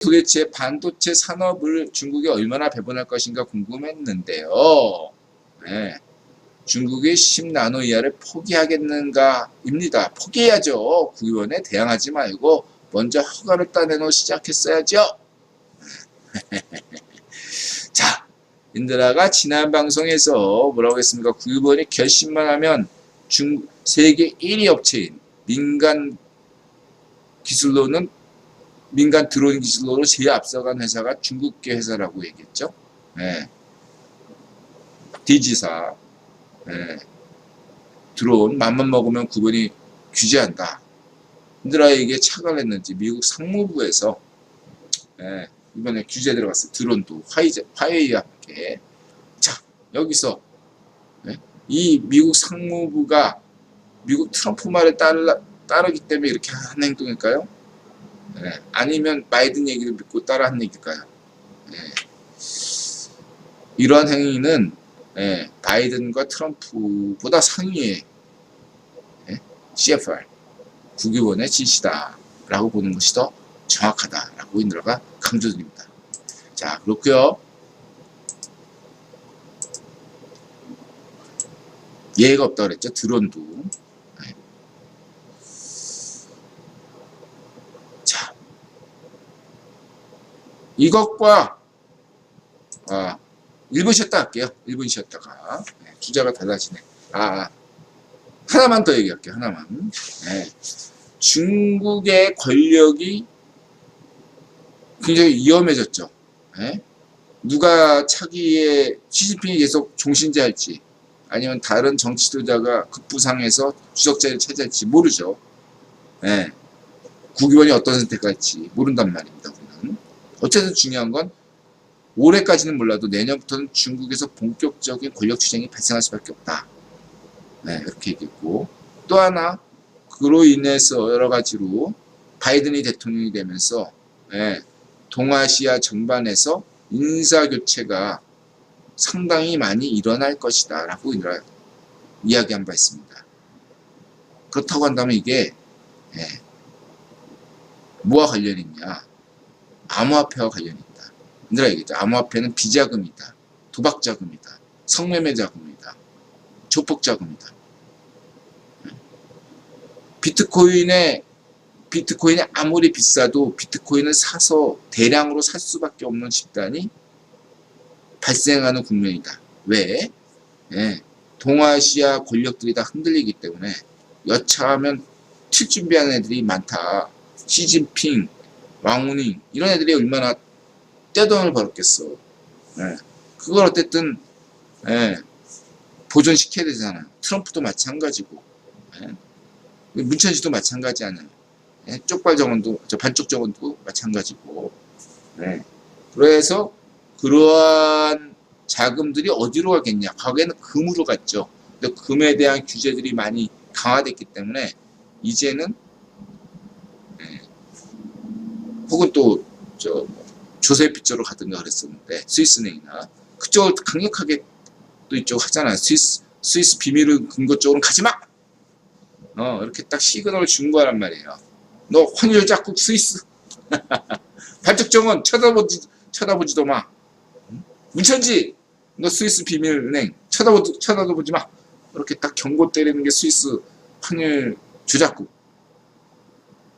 도대체 반도체 산업을 중국이 얼마나 배분할 것인가 궁금했는데요. 네. 중국이 10나노 이하를 포기하겠는가입니다. 포기해야죠. 구의원에 대항하지 말고 먼저 허가를 따내놓 시작했어야죠. 자, 인드라가 지난 방송에서 뭐라고 했습니까? 구의원이 결심만 하면 중 세계 1위 업체인 민간 기술로는 민간 드론 기술로는 제일 앞서간 회사가 중국계 회사라고 얘기했죠. 예. 디지사. 예. 드론 맘만 먹으면 구분이 규제한다. 인드라에게 차가 했는지 미국 상무부에서 예, 이번에 규제 들어갔어요. 드론도 화이제, 화웨이와 함께. 자, 여기서 예, 이 미국 상무부가 미국 트럼프 말을 따르, 따르기 때문에 이렇게 한 행동일까요? 예, 아니면 바이든 얘기를 믿고 따라한 얘기일까요? 예. 이러한 행위는 예, 바이든과 트럼프보다 상위의 예, CFR 국유원의 지시다 라고 보는 것이 더 정확하다 라고 인드라가 강조드립니다. 자 그렇고요. 예가 없다 그랬죠. 드론도. 이것과 아 1분 쉬었다 할게요. 1분 쉬었다가 네, 주자가 달라지네. 아 하나만 더 얘기할게요. 하나만. 네. 중국의 권력이 굉장히 위험해졌죠. 네? 누가 차기에 시진핑이 계속 종신제할지 아니면 다른 정치 지도자가 급부상해서 주석자를 차지할지 모르죠. 네. 국의원이 어떤 선택할지 모른단 말입니다. 어쨌든 중요한 건 올해까지는 몰라도 내년부터는 중국에서 본격적인 권력 투쟁이 발생할 수밖에 없다. 네, 이렇게 얘기했고 또 하나 그로 인해서 여러 가지로 바이든이 대통령이 되면서 예, 동아시아 전반에서 인사 교체가 상당히 많이 일어날 것이다 라고 이야기한 바 있습니다. 그렇다고 한다면 이게 예, 뭐와 관련이 있냐 암호화폐와 관련이 있다. 인드라 얘기죠. 암호화폐는 비자금이다. 도박자금이다. 성매매 자금이다. 조폭 자금이다. 비트코인의 비트코인이 아무리 비싸도 비트코인을 사서 대량으로 살 수밖에 없는 집단이 발생하는 국면이다. 왜? 예, 동아시아 권력들이 다 흔들리기 때문에 여차하면 칠 준비하는 애들이 많다. 시진핑, 왕우닝 이런 애들이 얼마나 떼돈을 벌었겠어. 예, 그걸 어쨌든 예, 보존시켜야 되잖아요. 트럼프도 마찬가지고 예, 문천시도 마찬가지 아니에요. 예, 쪽발 정원도 저 반쪽 정원도 마찬가지고 네. 그래서 그러한 자금들이 어디로 가겠냐 과거에는 금으로 갔죠 근데 금에 대한 규제들이 많이 강화됐기 때문에 이제는 네. 혹은 또 저 조세피 쪽으로 가든가 그랬었는데 스위스은행이나 그쪽을 강력하게 또 이쪽 하잖아요 스위스 스위스 비밀 근거 쪽으로는 가지 마 어, 이렇게 딱 시그널을 준 거란 말이에요. 너 환율 작국 스위스. 발적정은 쳐다보지, 쳐다보지도 마. 문천지, 너 스위스 비밀은행 쳐다보, 쳐다보지 마. 이렇게 딱 경고 때리는 게 스위스 환율 주작국.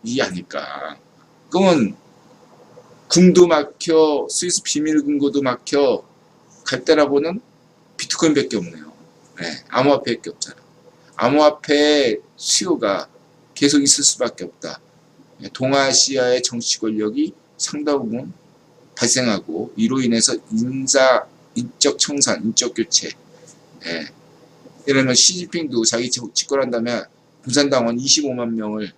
이 아닐까. 그러면 금도 막혀, 스위스 비밀 금고도 막혀, 갈 때라고는 비트코인밖에 없네요. 네, 암호화폐밖에 없잖아. 암호화폐 수요가 계속 있을 수밖에 없다. 동아시아의 정치 권력이 상당 부분 발생하고 이로 인해서 인사, 인적 청산, 인적 교체. 예. 이러면 시진핑도 자기 집권한다면 공산당원 25만 명을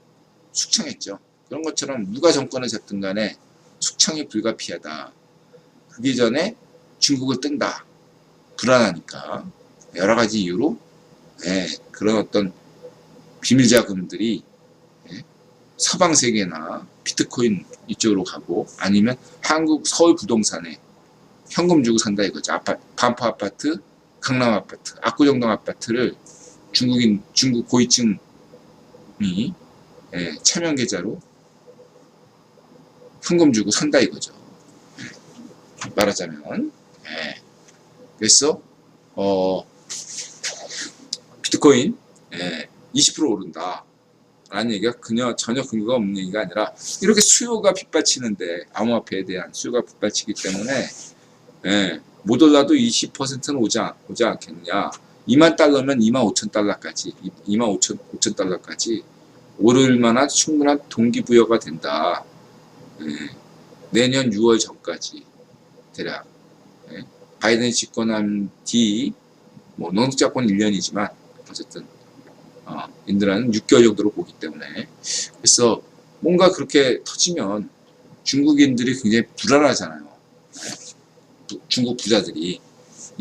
숙청했죠. 그런 것처럼 누가 정권을 잡든 간에 숙청이 불가피하다. 그기 전에 중국을 뜬다. 불안하니까. 여러 가지 이유로 예, 그런 어떤 비밀 자금들이 예, 서방 세계나 비트코인 이쪽으로 가고 아니면 한국 서울 부동산에 현금 주고 산다 이거죠. 아파트, 반포 아파트, 강남 아파트, 압구정동 아파트를 중국인 중국 고위층이 예, 차명 계좌로 현금 주고 산다 이거죠. 예. 말하자면 예. 그래서 어 비트코인 예. 20% 오른다. 라는 얘기가 그냥 전혀 근거가 없는 얘기가 아니라 이렇게 수요가 빗받치는데 암호화폐에 대한 수요가 빗받치기 때문에 예, 못 올라도 20%는 오지, 않- 오지 않겠느냐 2만 달러면 2만 5천 달러까지 2만 5천, 5천 달러까지 오를 만한 충분한 동기부여가 된다 예, 내년 6월 전까지 대략 예, 바이든이 집권한 뒤 뭐 농작권 1년이지만 어쨌든 어, 인드라는 6개월 정도로 보기 때문에 그래서 뭔가 그렇게 터지면 중국인들이 굉장히 불안하잖아요. 네. 부- 중국 부자들이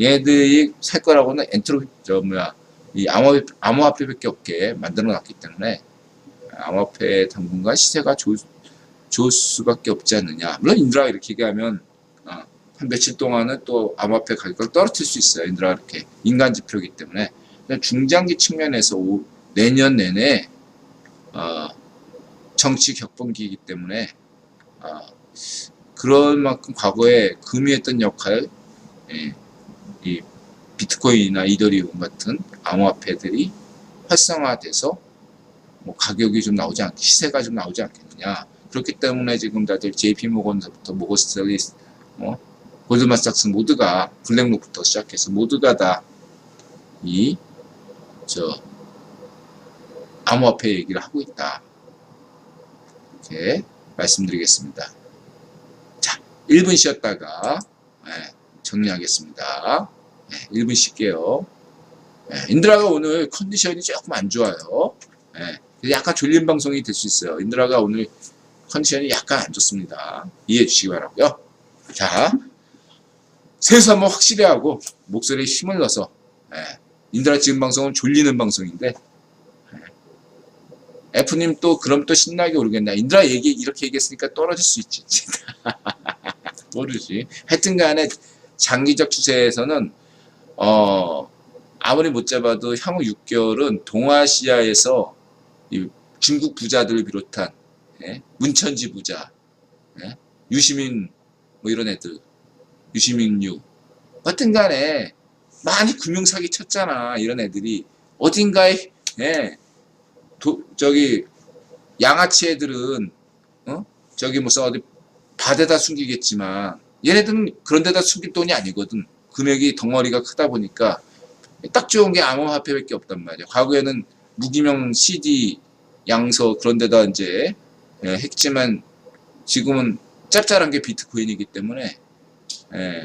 얘들이 살 거라고는 엔트로 저 뭐야 이 암호화폐, 암호화폐밖에 없게 만들어 놨기 때문에 암호화폐 당분간 시세가 좋을, 좋을 수밖에 없지 않느냐. 물론 인드라가 이렇게 얘기하면 어, 한 며칠 동안은 또 암호화폐 가격을 떨어뜨릴 수 있어요. 인드라가 이렇게 인간 지표이기 때문에 중장기 측면에서 오- 내년 내내 어, 정치 격분기이기 때문에 어, 그럴 만큼 과거에 금이 했던 역할 예, 이 비트코인이나 이더리움 같은 암호화폐들이 활성화돼서 뭐 가격이 좀 나오지 않 시세가 좀 나오지 않겠느냐 그렇기 때문에 지금 다들 JP 모건부터 모건스탠리 뭐 골드만삭스 모두가 블랙록부터 시작해서 모두가 다 이 저 암호화폐 얘기를 하고 있다. 이렇게 말씀드리겠습니다. 자, 1분 쉬었다가 예, 정리하겠습니다. 예, 1분 쉴게요. 예, 인드라가 오늘 컨디션이 조금 안 좋아요. 약간 졸린 방송이 될 수 있어요. 인드라가 오늘 컨디션이 약간 안 좋습니다. 이해해 주시기 바라고요. 자, 세수 한번 확실히 하고 목소리에 힘을 넣어서 예, 인드라 지금 방송은 졸리는 방송인데 F님 또 그럼 또 신나게 오르겠나? 인드라 얘기 이렇게 얘기했으니까 떨어질 수 있지. 모르지. 하여튼 간에 장기적 추세에서는 어 아무리 못 잡아도 향후 6개월은 동아시아에서 이 중국 부자들을 비롯한 예? 문천지 부자, 예? 유시민 뭐 이런 애들, 유시민유 하여튼 간에 많이 금융사기 쳤잖아. 이런 애들이 어딘가에 예, 도, 저기 양아치 애들은 어? 저기 무슨 어디 밭에다 숨기겠지만 얘네들은 그런 데다 숨길 돈이 아니거든 금액이 덩어리가 크다 보니까 딱 좋은 게 암호화폐밖에 없단 말이야 과거에는 무기명 CD 양서 그런 데다 이제 예, 했지만 지금은 짭짤한 게 비트코인이기 때문에 예,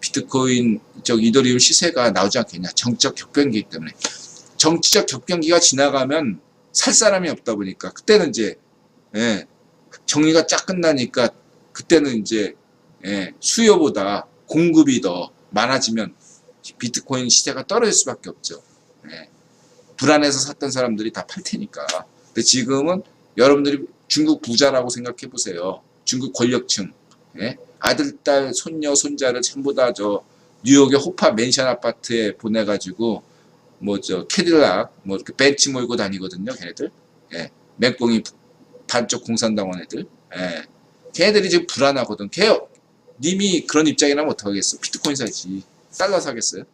비트코인 저 이더리움 시세가 나오지 않겠냐 정적 격변기이기 때문에 정치적 격변기가 지나가면 살 사람이 없다 보니까 그때는 이제 예, 정리가 쫙 끝나니까 그때는 이제 예, 수요보다 공급이 더 많아지면 비트코인 시세가 떨어질 수밖에 없죠. 예, 불안해서 샀던 사람들이 다 팔 테니까. 근데 지금은 여러분들이 중국 부자라고 생각해 보세요. 중국 권력층, 예, 아들, 딸, 손녀, 손자를 전부 다 저 뉴욕의 호파 맨션 아파트에 보내가지고 뭐 저 캐딜락 뭐 이렇게 벤치 몰고 다니거든요 걔네들. 예. 맹꽁이 반쪽 공산당원 애들. 예. 걔네들이 지금 불안하거든. 걔 님이 그런 입장이라면 어떡하겠어? 비트코인 사지. 달러 사겠어요